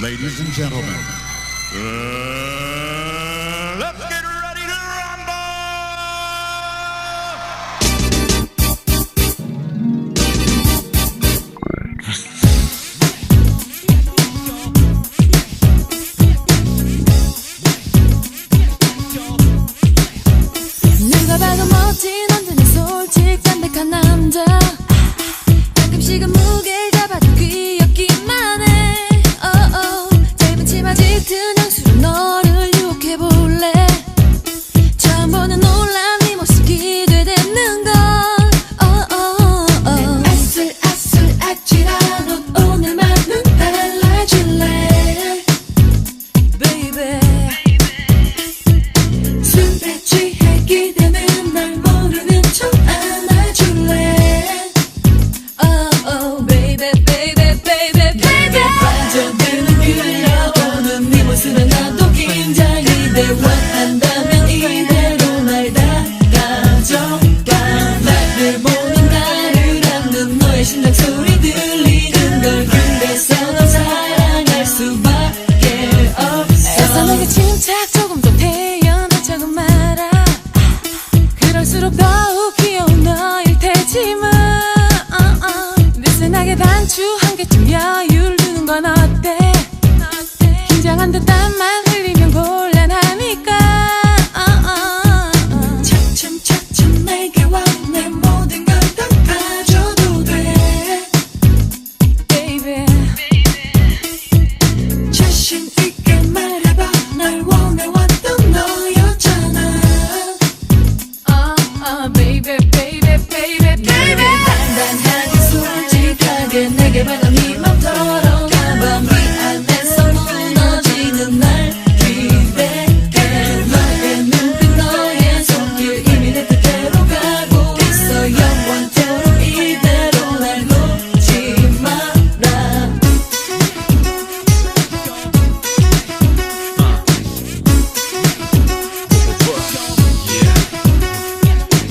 Ladies and gentlemen, uh, let's get ready to rumble! 누가 봐도 멋진 남자네 솔직 담백한 남자 가끔씩은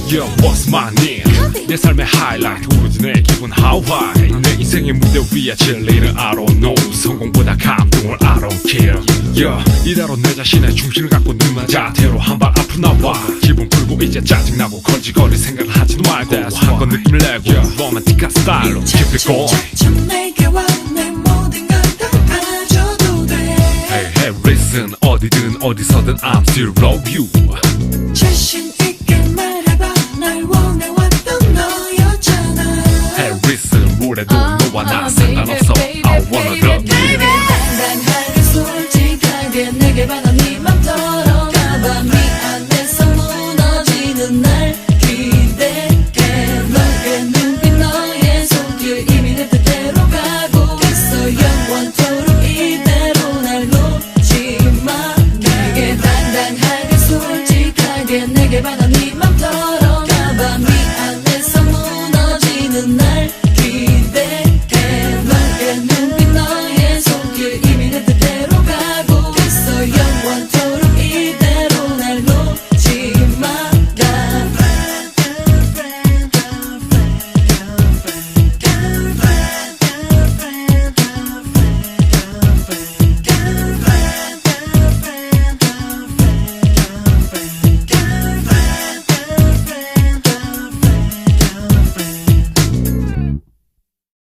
Yo, what's my name? 내 삶의 하이라이트 오로지 내 기분 how 내 인생의 무대 위에 진리를 I don't know 성공보다 감동을 I don't care Yo, 이대로 내 자신의 중심을 갖고 누나 자태로 한 발 앞으로 나와. 기분 풀고 이제 짜증나고 거지거리 생각을 하지 말고. 한건 느낌을 내고 로맨틱한 스타일로 깊이 고 Hey, hey, listen. 어디든 어디서든 I'm still love you. 상관없어. I wanna go. Baby 난 하루 솔직하게 내게 반한 네맘 털어놔봐. 네 안에서 무너지는 날 기대게 너의 눈빛 너의 손길 이미 내 뜻대로 가고 있어. 영원토록 이대로 날 놓지마. 내게 당당하게 솔직하게 내게 반한